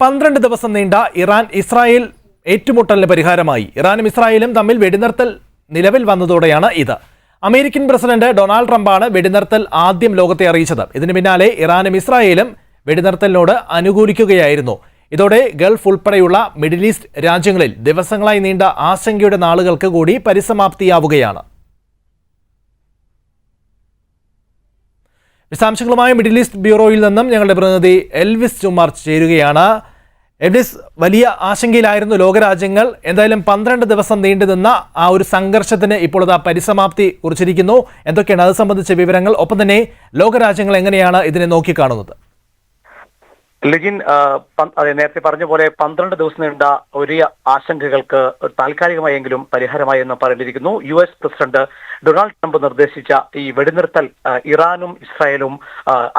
പന്ത്രണ്ട് ദിവസം നീണ്ട ഇറാൻ ഇസ്രായേൽ ഏറ്റുമുട്ടലിന് പരിഹാരമായി. ഇറാനും ഇസ്രായേലും തമ്മിൽ വെടിനിർത്തൽ നിലവിൽ വന്നതോടെയാണ് ഇത്. അമേരിക്കൻ പ്രസിഡന്റ് ഡൊണാൾഡ് ട്രംപാണ് വെടിനിർത്തൽ ആദ്യം ലോകത്തെ അറിയിച്ചത്. ഇതിനു പിന്നാലെ ഇറാനും ഇസ്രായേലും വെടിനിർത്തലിനോട് അനുകൂലിക്കുകയായിരുന്നു. ഇതോടെ ഗൾഫ് ഉൾപ്പെടെയുള്ള മിഡിൽ ഈസ്റ്റ് രാജ്യങ്ങളിൽ ദിവസങ്ങളായി നീണ്ട ആശങ്കയുടെ നാളുകൾക്ക് കൂടി പരിസമാപ്തിയാവുകയാണ്. വിശദാംശങ്ങളുമായി മിഡിൽ ഈസ്റ്റ് ബ്യൂറോയിൽ നിന്നും ഞങ്ങളുടെ പ്രതിനിധി എൽവിസ് ചുമാർ ചേരുകയാണ്. എൽവിസ് വലിയ ആശങ്കയിലായിരുന്നു ലോകരാജ്യങ്ങൾ. എന്തായാലും പന്ത്രണ്ട് ദിവസം നീണ്ടുനിന്ന ആ ഒരു സംഘർഷത്തിന് ഇപ്പോൾ അത് പരിസമാപ്തി കുറിച്ചിരിക്കുന്നു. എന്തൊക്കെയാണ് അത് സംബന്ധിച്ച വിവരങ്ങൾ? ഒപ്പം തന്നെ ലോകരാജ്യങ്ങൾ എങ്ങനെയാണ് ഇതിനെ നോക്കിക്കാണുന്നത്? ലിജിൻ നേരത്തെ പറഞ്ഞ പോലെ പന്ത്രണ്ട് ദിവസം നീണ്ട ഒരു ആശങ്കകൾക്ക് താൽക്കാലികമായെങ്കിലും പരിഹാരമായി എന്ന് പറഞ്ഞിരിക്കുന്നു. U S president Donald Trump നിർദ്ദേശിച്ച ഈ വെടിനിർത്തൽ ഇറാനും ഇസ്രായേലും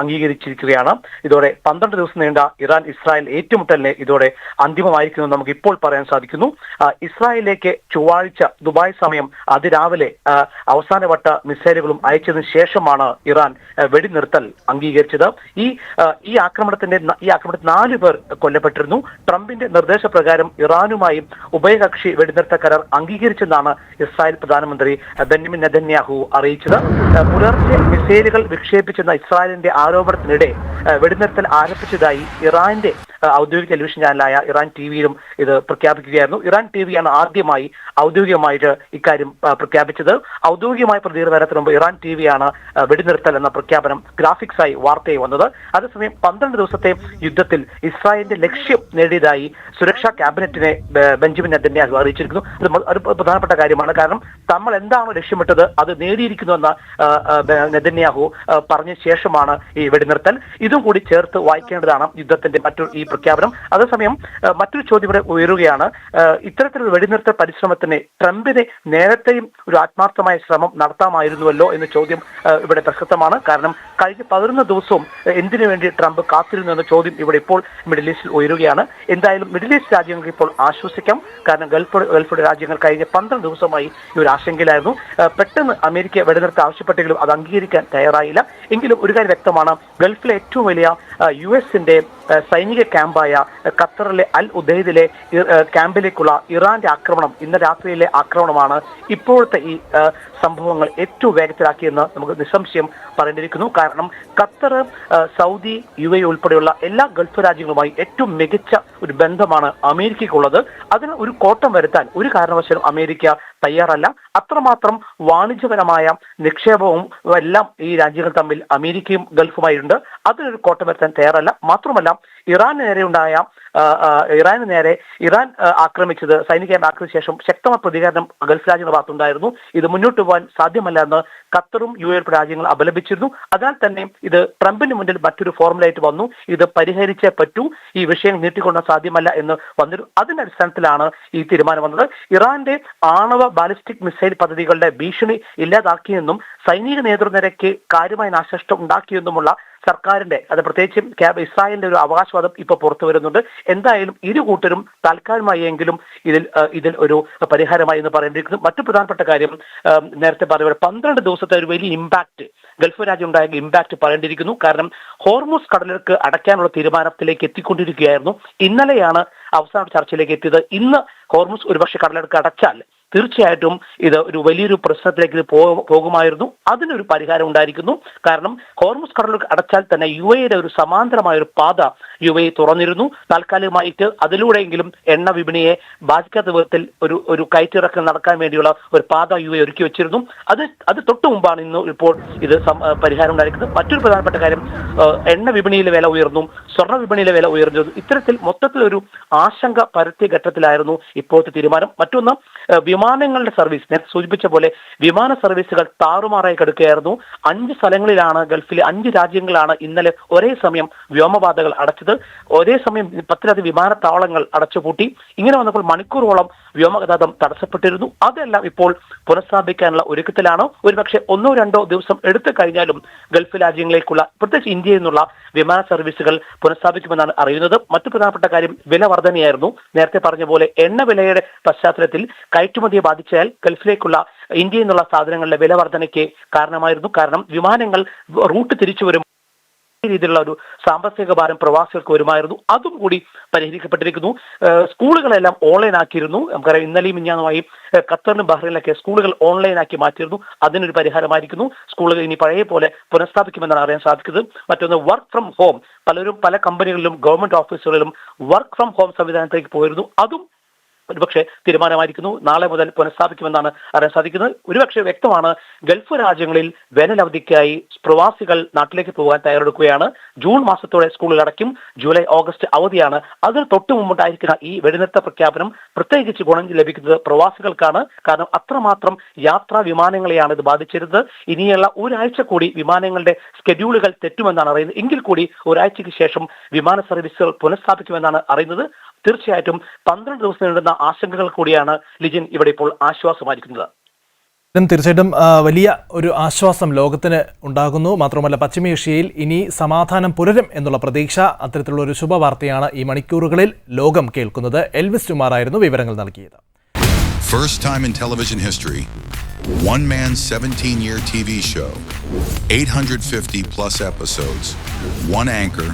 അംഗീകരിച്ചിരിക്കുകയാണ്. ഇതോടെ പന്ത്രണ്ട് ദിവസം നീണ്ട ഇറാൻ ഇസ്രായേൽ ഏറ്റുമുട്ടലിനെ ഇതോടെ അന്തിമമായിരിക്കുന്നു നമുക്ക് ഇപ്പോൾ പറയാൻ സാധിക്കുന്നു. ഇസ്രായേലിലേക്ക് ചൊവ്വാഴ്ച ദുബായ് സമയം അതിരാവിലെ അവസാനവട്ട മിസൈലുകളും അയച്ചതിനു ശേഷമാണ് ഇറാൻ വെടിനിർത്തൽ അംഗീകരിച്ചത്. ഈ ഈ ആക്രമണത്തിന്റെ ഈ ആക്രമണത്തിൽ നാല് പേർ കൊല്ലപ്പെട്ടിരുന്നു. ട്രംപിന്റെ നിർദ്ദേശപ്രകാരം ഇറാനുമായും ഉഭയകക്ഷി വെടിനിർത്ത കരാർ അംഗീകരിച്ചെന്നാണ് ഇസ്രായേൽ പ്രധാനമന്ത്രി ബെന്യമിൻ നെതന്യാഹു അറിയിച്ചത്. പുലർച്ചെ മിസൈലുകൾ വിക്ഷേപിച്ചെന്ന ഇസ്രായേലിന്റെ ആരോപണത്തിനിടെ വെടിനിർത്തൽ ആരംഭിച്ചതായി ഇറാന്റെ ഔദ്യോഗിക ടെലിവിഷൻ ചാനലായ ഇറാൻ ടി വിയിലും ഇത് പ്രഖ്യാപിക്കുകയായിരുന്നു. ഇറാൻ ടി വിയാണ് ആദ്യമായി ഔദ്യോഗികമായിട്ട് ഇക്കാര്യം പ്രഖ്യാപിച്ചത്. ഔദ്യോഗികമായ പ്രതികരണം വരത്തിന് മുമ്പ് ഇറാൻ ടി വിയാണ് വെടിനിർത്തൽ എന്ന പ്രഖ്യാപനം ഗ്രാഫിക്സായി വാർത്തയായി വന്നത്. അതേസമയം പന്ത്രണ്ട് ദിവസത്തെ യുദ്ധത്തിൽ ഇസ്രായേലിന്റെ ലക്ഷ്യം നേടിയതായി സുരക്ഷാ ക്യാബിനറ്റിനെ ബെഞ്ചമിൻ നെതന്യാഹു അറിയിച്ചിരിക്കുന്നു. അത് ഒരു പ്രധാനപ്പെട്ട കാര്യമാണ്. കാരണം നമ്മൾ എന്താണോ ലക്ഷ്യമിട്ടത് അത് നേടിയിരിക്കുന്നുവെന്ന് നെതന്യാഹു പറഞ്ഞ ശേഷമാണ് ഈ വെടിനിർത്തൽ. ഇതും കൂടി ചേർത്ത് വായിക്കേണ്ടതാണ് യുദ്ധത്തിന്റെ മറ്റു ഈ പ്രഖ്യാപനം. അതേസമയം മറ്റൊരു ചോദ്യം ഇവിടെ ഉയരുകയാണ്. ഇത്തരത്തിലൊരു വെടിനിർത്തൽ പരിശ്രമത്തിന് ട്രംപിന് നേരത്തെയും ഒരു ആത്മാർത്ഥമായ ശ്രമം നടത്താമായിരുന്നുവല്ലോ എന്ന ചോദ്യം ഇവിടെ പ്രസക്തമാണ്. കാരണം കഴിഞ്ഞ പതിനൊന്ന് ദിവസവും എന്തിനു വേണ്ടി ട്രംപ് കാത്തിരുന്നു എന്ന ചോദ്യം ഇവിടെ ഇപ്പോൾ മിഡിൽ ഈസ്റ്റിൽ ഉയരുകയാണ്. എന്തായാലും മിഡിൽ ഈസ്റ്റ് രാജ്യങ്ങൾക്ക് ഇപ്പോൾ ആശ്വസിക്കാം. കാരണം ഗൾഫ് ഗൾഫ് രാജ്യങ്ങൾ കഴിഞ്ഞ പന്ത്രണ്ട് ദിവസമായി ഈ ഒരു ആശങ്കയിലായിരുന്നു. പെട്ടെന്ന് അമേരിക്ക വെടിനിർത്തൽ ആവശ്യപ്പെട്ടെങ്കിലും അത് അംഗീകരിക്കാൻ തയ്യാറായില്ല. എങ്കിലും ഒരു കാര്യം വ്യക്തമാണ്. ഗൾഫിലെ ഏറ്റവും വലിയ യു എസിന്റെ സൈനിക ക്യാമ്പായ ഖത്തറിലെ അൽ ഉദൈദിലെ ക്യാമ്പിലേക്കുള്ള ഇറാന്റെ ആക്രമണം ഇന്ന് രാത്രിയിലെ ആക്രമണമാണ് ഇപ്പോഴത്തെ ഈ സംഭവങ്ങൾ ഏറ്റവും വേഗത്തിലാക്കിയെന്ന് നമുക്ക് നിസ്സംശയം പറയേണ്ടിയിരിക്കുന്നു. കാരണം ഖത്തർ സൗദി യു എ ഉൾപ്പെടെയുള്ള എല്ലാ ഗൾഫ് രാജ്യങ്ങളുമായി ഏറ്റവും മികച്ച ഒരു ബന്ധമാണ് അമേരിക്കയ്ക്കുള്ളത്. അതിന് ഒരു കോട്ടം വരുത്താൻ ഒരു കാരണവശാലും അമേരിക്ക തയ്യാറല്ല. അത്രമാത്രം വാണിജ്യപരമായ നിക്ഷേപവും എല്ലാം ഈ രാജ്യങ്ങൾ തമ്മിൽ അമേരിക്കയും ഗൾഫുമായിട്ടുണ്ട്. അതിനൊരു കോട്ടം വരുത്താൻ തയ്യാറല്ല. മാത്രമല്ല ഇറാന് നേരെ ഉണ്ടായ ആ, ഇറാന് നേരെ ഇറാൻ ആക്രമിച്ചത് സൈനിക ആക്രമിച്ച ശേഷം ശക്തമായ പ്രതികരണം ഗൾഫ് രാജ്യങ്ങളുടെ ഭാഗത്തുണ്ടായിരുന്നു. ഇത് മുന്നോട്ട് പോകാൻ സാധ്യമല്ല എന്ന് ഖത്തറും യു എ രാജ്യങ്ങൾ അപലപിച്ചിരുന്നു. അതിനാൽ തന്നെ ഇത് ട്രംപിന് മുന്നിൽ മറ്റൊരു ഫോർമുലയായിട്ട് വന്നു. ഇത് പരിഹരിച്ചേ പറ്റൂ. ഈ വിഷയം നീട്ടിക്കൊണ്ടാൻ സാധ്യമല്ല എന്ന് വന്നിരുന്നു അതിന്റെ അടിസ്ഥാനത്തിലാണ് ഈ തീരുമാനം വന്നത്. ഇറാന്റെ ആണവ ബാലിസ്റ്റിക് മിസൈൽ പദ്ധതികളുടെ ഭീഷണി ഇല്ലാതാക്കിയെന്നും സൈനിക നേതൃനിരയ്ക്ക് കാര്യമായ നാശനഷ്ടം ഉണ്ടാക്കിയെന്നുമുള്ള സർക്കാരിന്റെ അത് പ്രത്യേകിച്ചും ഇസ്രായേലിന്റെ ഒരു അവകാശവാദം ഇപ്പൊ പുറത്തു വരുന്നുണ്ട്. എന്തായാലും ഇരു കൂട്ടരും താൽക്കാലികമായെങ്കിലും ഇതിൽ ഇതിൽ ഒരു പരിഹാരമായി എന്ന് പറയേണ്ടിയിരിക്കുന്നു. മറ്റു പ്രധാനപ്പെട്ട കാര്യം നേരത്തെ പറഞ്ഞ പന്ത്രണ്ട് ദിവസത്തെ ഒരു വലിയ ഇമ്പാക്ട് ഗൾഫ് രാജ്യം ഉണ്ടായ ഇമ്പാക്ട് പറയേണ്ടിയിരിക്കുന്നു. കാരണം ഹോർമോസ് കടലിലേക്ക് അടയ്ക്കാനുള്ള തീരുമാനത്തിലേക്ക് എത്തിക്കൊണ്ടിരിക്കുകയായിരുന്നു. ഇന്നലെയാണ് അവസാന ചർച്ചയിലേക്ക് എത്തിയത്. ഇന്ന് ഹോർമോസ് ഒരുപക്ഷെ കടലെടുക്ക് അടച്ചാൽ തീർച്ചയായിട്ടും ഇത് ഒരു വലിയൊരു പ്രശ്നത്തിലേക്ക് പോകുമായിരുന്നു. അതിനൊരു പരിഹാരം ഉണ്ടായിരിക്കുന്നു. കാരണം ഹോർമുസ് കടൽ അടച്ചാൽ തന്നെ യു എയുടെ ഒരു സമാന്തരമായ ഒരു പാത യു എ തുറന്നിരുന്നു. താൽക്കാലികമായിട്ട് അതിലൂടെയെങ്കിലും എണ്ണ വിപണിയെ ബാധിക്കാത്ത വിധത്തിൽ ഒരു ഒരു കയറ്റിറക്കം നടക്കാൻ വേണ്ടിയുള്ള ഒരു പാത യു എ ഒരുക്കി വെച്ചിരുന്നു. അത് അത് തൊട്ടു മുമ്പാണ് ഇന്ന് ഇപ്പോൾ ഇത് പരിഹാരം ഉണ്ടായിരിക്കുന്നത്. മറ്റൊരു പ്രധാനപ്പെട്ട കാര്യം എണ്ണ വിപണിയിലെ വില ഉയർന്നു. സ്വർണ വിപണിയിലെ വില ഉയർന്നു. ഇത്തരത്തിൽ മൊത്തത്തിൽ ഒരു ആശങ്ക പരത്തിയ ഘട്ടത്തിലായിരുന്നു ഇപ്പോഴത്തെ തീരുമാനം. മറ്റൊന്ന് വിമാനങ്ങളുടെ സർവീസ് നേരത്തെ സൂചിപ്പിച്ച പോലെ വിമാന സർവീസുകൾ താറുമാറായി കിടക്കുകയായിരുന്നു. അഞ്ച് സ്ഥലങ്ങളിലാണ് ഗൾഫിലെ അഞ്ച് രാജ്യങ്ങളാണ് ഇന്നലെ ഒരേ സമയം വ്യോമപാതകൾ അടച്ചത്. ഒരേ സമയം പത്തിലധികം വിമാനത്താവളങ്ങൾ അടച്ചുപൂട്ടി. ഇങ്ങനെ വന്നപ്പോൾ മണിക്കൂറോളം വ്യോമഗതാഗതം തടസ്സപ്പെട്ടിരുന്നു. അതെല്ലാം ഇപ്പോൾ പുനഃസ്ഥാപിക്കാനുള്ള ഒരുക്കത്തിലാണ്. ഒരുപക്ഷെ ഒന്നോ രണ്ടോ ദിവസം എടുത്തു കഴിഞ്ഞാലും ഗൾഫ് രാജ്യങ്ങളിലേക്കുള്ള പ്രത്യേകിച്ച് ഇന്ത്യയിൽ നിന്നുള്ള വിമാന സർവീസുകൾ പുനഃസ്ഥാപിക്കുമെന്നാണ് അറിയുന്നത്. മറ്റു പ്രധാനപ്പെട്ട കാര്യം വില വർധനയായിരുന്നു നേരത്തെ പറഞ്ഞ പോലെ എണ്ണ വിലയുടെ പശ്ചാത്തലത്തിൽ കയറ്റുമതിയെ ബാധിച്ചാൽ ഗൾഫിലേക്കുള്ള ഇന്ത്യയിൽ നിന്നുള്ള സാധനങ്ങളുടെ വില വർധനയ്ക്ക് കാരണമായിരുന്നു. കാരണം വിമാനങ്ങൾ റൂട്ട് തിരിച്ചു വരും രീതിയിലുള്ള ഒരു സാമ്പത്തിക ഭാരം പ്രവാസികൾക്ക് വരുമായിരുന്നു. അതും കൂടി പരിഹരിക്കപ്പെട്ടിരിക്കുന്നു. സ്കൂളുകളെല്ലാം ഓൺലൈൻ ആക്കിയിരുന്നു. നമുക്കറിയാം ഇന്നലെയും മിഞ്ഞാന്നുമായി ഖത്തറിലും ബഹ്റൈനിലൊക്കെ സ്കൂളുകൾ ഓൺലൈൻ ആക്കി മാറ്റിയിരുന്നു. അതിനൊരു പരിഹാരമായിരിക്കുന്നു. സ്കൂളുകൾ ഇനി പഴയ പോലെ പുനഃസ്ഥാപിക്കുമെന്നാണ് അറിയാൻ സാധിക്കുന്നത്. മറ്റൊന്ന് വർക്ക് ഫ്രം ഹോം പലരും പല കമ്പനികളിലും ഗവൺമെന്റ് ഓഫീസുകളിലും വർക്ക് ഫ്രം ഹോം സംവിധാനത്തിലേക്ക് പോയിരുന്നു. അതും ഒരുപക്ഷെ തീരുമാനമായിരിക്കുന്നു. നാളെ മുതൽ പുനഃസ്ഥാപിക്കുമെന്നാണ് അറിയാൻ സാധിക്കുന്നത്. ഒരുപക്ഷെ വ്യക്തമാണ് ഗൾഫ് രാജ്യങ്ങളിൽ വേനലവധിക്കായി പ്രവാസികൾ നാട്ടിലേക്ക് പോകാൻ തയ്യാറെടുക്കുകയാണ്. ജൂൺ മാസത്തോടെ സ്കൂളിൽ അടയ്ക്കും. ജൂലൈ ഓഗസ്റ്റ് അവധിയാണ്. അതിന് തൊട്ട് മുമ്പുണ്ടായിരിക്കുന്ന ഈ വെടിനിർത്ത പ്രഖ്യാപനം പ്രത്യേകിച്ച് ഗുണം ലഭിക്കുന്നത് പ്രവാസികൾക്കാണ്. കാരണം അത്രമാത്രം യാത്രാ വിമാനങ്ങളെയാണ് ഇത് ബാധിച്ചിരുന്നത്. ഇനിയുള്ള ഒരാഴ്ച കൂടി വിമാനങ്ങളുടെ സ്കെഡ്യൂളുകൾ തെറ്റുമെന്നാണ് അറിയുന്നത്. എങ്കിൽ കൂടി ഒരാഴ്ചയ്ക്ക് ശേഷം വിമാന സർവീസുകൾ പുനഃസ്ഥാപിക്കുമെന്നാണ് അറിയുന്നത്. തീർച്ചയായിട്ടും പന്ത്രണ്ട് ദിവസം നീണ്ടുന്ന ആശങ്കകൾ കൂടിയാണ് ലിജിൻ ഇവിടെ ഇപ്പോൾ ആശ്വാസമായിരിക്കുന്നത്. ഇതും തീർച്ചയായിട്ടും വലിയ ഒരു ആശ്വാസം ലോകത്തിന് ഉണ്ടാകുന്നു. മാത്രമല്ല പശ്ചിമേഷ്യയിൽ ഇനി സമാധാനം പുലരും എന്നുള്ള പ്രതീക്ഷ അത്തരത്തിലുള്ള ഒരു ശുഭവാർത്തയാണ് ഈ മണിക്കൂറുകളിൽ ലോകം കേൾക്കുന്നത്. എൽവിസ് ടുമാറായിരുന്നു വിവരങ്ങൾ നൽകിയത്. First time in television history, one man 17 year TV show, 850 plus episodes, one anchor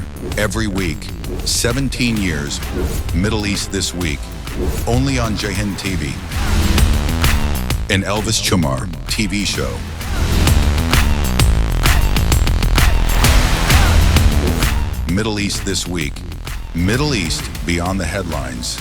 every week, 17 years, Middle East this week, only on Jahin TV. An Elvis Chamar TV show. Middle East this week. Middle East beyond the headlines.